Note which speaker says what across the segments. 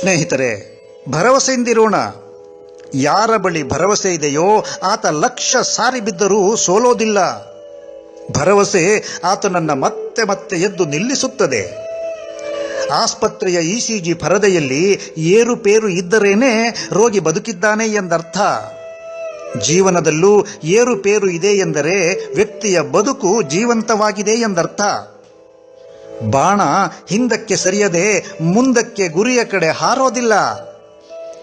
Speaker 1: ಸ್ನೇಹಿತರೆ, ಭರವಸೆಯಿಂದಿರೋಣ. ಯಾರ ಬಳಿ ಭರವಸೆ ಇದೆಯೋ, ಆತ ಲಕ್ಷ ಸಾರಿ ಬಿದ್ದರೂ ಸೋಲೋದಿಲ್ಲ. ಭರವಸೆ ಆತನನ್ನ ಮತ್ತೆ ಮತ್ತೆ ಎದ್ದು ನಿಲ್ಲಿಸುತ್ತದೆ. ಆಸ್ಪತ್ರೆಯ ಇಸಿಜಿ ಪರದೆಯಲ್ಲಿ ಏರುಪೇರು ಇದ್ದರೇನೆ ರೋಗಿ ಬದುಕಿದ್ದಾನೆ ಎಂದರ್ಥ. ಜೀವನದಲ್ಲೂ ಏರುಪೇರು ಇದೆ ಎಂದರೆ ವ್ಯಕ್ತಿಯ ಬದುಕು ಜೀವಂತವಾಗಿದೆ ಎಂದರ್ಥ. ಬಾಣ ಹಿಂದಕ್ಕೆ ಸರಿಯದೆ ಮುಂದಕ್ಕೆ ಗುರಿಯ ಕಡೆ ಹಾರೋದಿಲ್ಲ.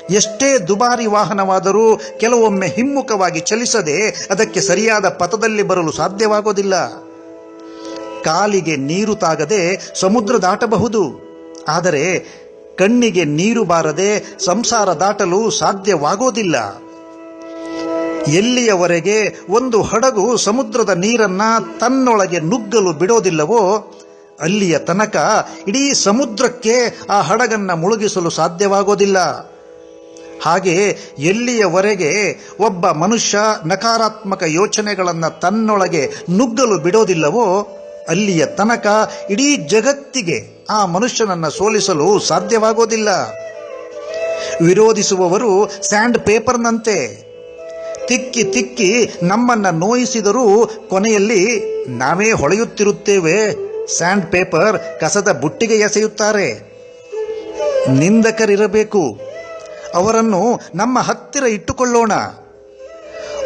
Speaker 1: ಎಷ್ಟೇ ದುಬಾರಿ ವಾಹನವಾದರೂ ಕೆಲವೊಮ್ಮೆ ಹಿಮ್ಮುಖವಾಗಿ ಚಲಿಸದೆ ಅದಕ್ಕೆ ಸರಿಯಾದ ಪಥದಲ್ಲಿ ಬರಲು ಸಾಧ್ಯವಾಗೋದಿಲ್ಲ. ಕಾಲಿಗೆ ನೀರು ತಾಗದೆ ಸಮುದ್ರ ದಾಟಬಹುದು. ಆದರೆ ಕಣ್ಣಿಗೆ ನೀರು ಬಾರದೆ ಸಂಸಾರ ದಾಟಲು ಸಾಧ್ಯವಾಗೋದಿಲ್ಲ. ಎಲ್ಲಿಯವರೆಗೆ ಒಂದು ಹಡಗು ಸಮುದ್ರದ ನೀರನ್ನ ತನ್ನೊಳಗೆ ನುಗ್ಗಲು ಬಿಡೋದಿಲ್ಲವೋ ಅಲ್ಲಿಯ ತನಕ ಇಡೀ ಸಮುದ್ರಕ್ಕೆ ಆ ಹಡಗನ್ನ ಮುಳುಗಿಸಲು ಸಾಧ್ಯವಾಗೋದಿಲ್ಲ. ಹಾಗೆ ಎಲ್ಲಿಯವರೆಗೆ ಒಬ್ಬ ಮನುಷ್ಯ ನಕಾರಾತ್ಮಕ ಯೋಚನೆಗಳನ್ನು ತನ್ನೊಳಗೆ ನುಗ್ಗಲು ಬಿಡೋದಿಲ್ಲವೋ, ಅಲ್ಲಿಯ ತನಕ ಇಡೀ ಜಗತ್ತಿಗೆ ಆ ಮನುಷ್ಯನನ್ನು ಸೋಲಿಸಲು ಸಾಧ್ಯವಾಗೋದಿಲ್ಲ. ವಿರೋಧಿಸುವವರು ಸ್ಯಾಂಡ್ ಪೇಪರ್ನಂತೆ. ತಿಕ್ಕಿ ತಿಕ್ಕಿ ನಮ್ಮನ್ನು ನೋಯಿಸಿದರೂ ಕೊನೆಯಲ್ಲಿ ನಾವೇ ಹೊಳೆಯುತ್ತಿರುತ್ತೇವೆ. ಸ್ಯಾಂಡ್ ಪೇಪರ್ ಕಸದ ಬುಟ್ಟಿಗೆ ಎಸೆಯುತ್ತಾರೆ. ನಿಂದಕರಿರಬೇಕು. ಅವರನ್ನು ನಮ್ಮ ಹತ್ತಿರ ಇಟ್ಟುಕೊಳ್ಳೋಣ.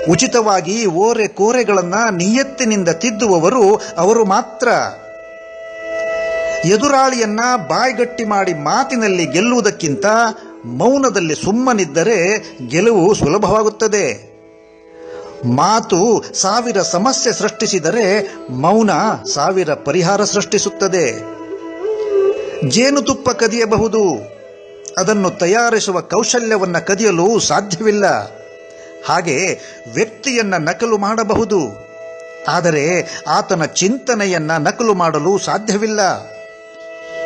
Speaker 1: ಉಚಿತವಾಗಿ ಓರೆ ಕೋರೆಗಳನ್ನ ನಿಯತ್ತಿನಿಂದ ತಿದ್ದುವವರು ಅವರು ಮಾತ್ರ. ಎದುರಾಳಿಯನ್ನ ಬಾಯ್ಗಟ್ಟಿ ಮಾಡಿ ಮಾತಿನಲ್ಲಿ ಗೆಲ್ಲುವುದಕ್ಕಿಂತ ಮೌನದಲ್ಲಿ ಸುಮ್ಮನಿದ್ದರೆ ಗೆಲುವು ಸುಲಭವಾಗುತ್ತದೆ. ಮಾತು ಸಾವಿರ ಸಮಸ್ಯೆ ಸೃಷ್ಟಿಸಿದರೆ ಮೌನ ಸಾವಿರ ಪರಿಹಾರ ಸೃಷ್ಟಿಸುತ್ತದೆ. ಜೇನುತುಪ್ಪ ಕದಿಯಬಹುದು. ಅದನ್ನು ತಯಾರಿಸುವ ಕೌಶಲ್ಯವನ್ನ ಕದಿಯಲು ಸಾಧ್ಯವಿಲ್ಲ. ಹಾಗೆ ವ್ಯಕ್ತಿಯನ್ನ ನಕಲು ಮಾಡಬಹುದು. ಆದರೆ ಆತನ ಚಿಂತನೆಯನ್ನ ನಕಲು ಮಾಡಲು ಸಾಧ್ಯವಿಲ್ಲ.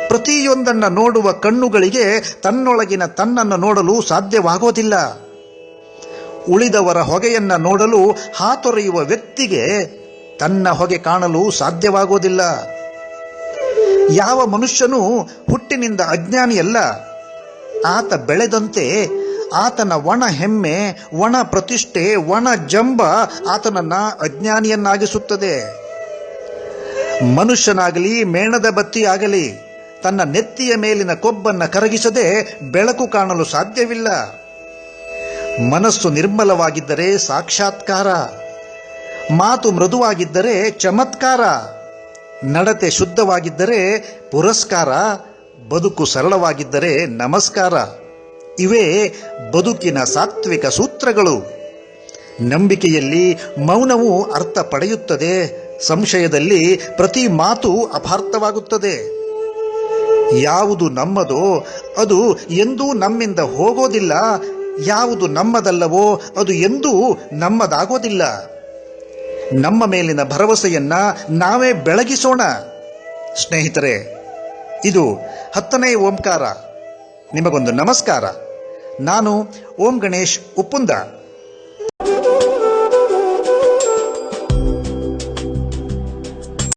Speaker 1: ಪ್ರತಿಯೊಂದನ್ನು ನೋಡುವ ಕಣ್ಣುಗಳಿಗೆ ತನ್ನೊಳಗಿನ ತನ್ನನ್ನು ನೋಡಲು ಸಾಧ್ಯವಾಗೋದಿಲ್ಲ. ಉಳಿದವರ ಹೊಗೆಯನ್ನ ನೋಡಲು ಹಾತೊರೆಯುವ ವ್ಯಕ್ತಿಗೆ ತನ್ನ ಹೊಗೆ ಕಾಣಲು ಸಾಧ್ಯವಾಗೋದಿಲ್ಲ. ಯಾವ ಮನುಷ್ಯನೂ ಹುಟ್ಟಿನಿಂದ ಅಜ್ಞಾನಿಯಲ್ಲ ಆತ ಬೆಳೆದಂತೆ ಆತನ ಒಣ ಹೆಮ್ಮೆ, ಒಣ ಪ್ರತಿಷ್ಠೆ, ಒಣ ಜಂಬ ಆತನನ್ನ ಅಜ್ಞಾನಿಯನ್ನಾಗಿಸುತ್ತದೆ. ಮನುಷ್ಯನಾಗಲಿ, ಮೇಣದ ಬತ್ತಿ ಆಗಲಿ ತನ್ನ ನೆತ್ತಿಯ ಮೇಲಿನ ಕೊಬ್ಬನ್ನ ಕರಗಿಸದೆ ಬೆಳಕು ಕಾಣಲು ಸಾಧ್ಯವಿಲ್ಲ. ಮನಸ್ಸು ನಿರ್ಮಲವಾಗಿದ್ದರೆ ಸಾಕ್ಷಾತ್ಕಾರ, ಮಾತು ಮೃದುವಾಗಿದ್ದರೆ ಚಮತ್ಕಾರ, ನಡತೆ ಶುದ್ಧವಾಗಿದ್ದರೆ ಪುರಸ್ಕಾರ, ಬದುಕು ಸರಳವಾಗಿದ್ದರೆ ನಮಸ್ಕಾರ. ಇವೇ ಬದುಕಿನ ಸಾತ್ವಿಕ ಸೂತ್ರಗಳು. ನಂಬಿಕೆಯಲ್ಲಿ ಮೌನವು ಅರ್ಥ ಪಡೆಯುತ್ತದೆ, ಸಂಶಯದಲ್ಲಿ ಪ್ರತಿ ಮಾತು ಅಪಾರ್ಥವಾಗುತ್ತದೆ. ಯಾವುದು ನಮ್ಮದೋ ಅದು ಎಂದೂ ನಮ್ಮಿಂದ ಹೋಗೋದಿಲ್ಲ ಯಾವುದು ನಮ್ಮದಲ್ಲವೋ ಅದು ಎಂದೂ ನಮ್ಮದಾಗೋದಿಲ್ಲ. ನಮ್ಮ ಮೇಲಿನ ಭರವಸೆಯನ್ನ ನಾವೇ ಬೆಳಗಿಸೋಣ. ಸ್ನೇಹಿತರೆ, ಇದು ಹತ್ತನೇ ಓಂಕಾರ. ನಿಮಗೊಂದು ನಮಸ್ಕಾರ. ನಾನು ಓಂ ಗಣೇಶ್ ಉಪ್ಪುಂದ.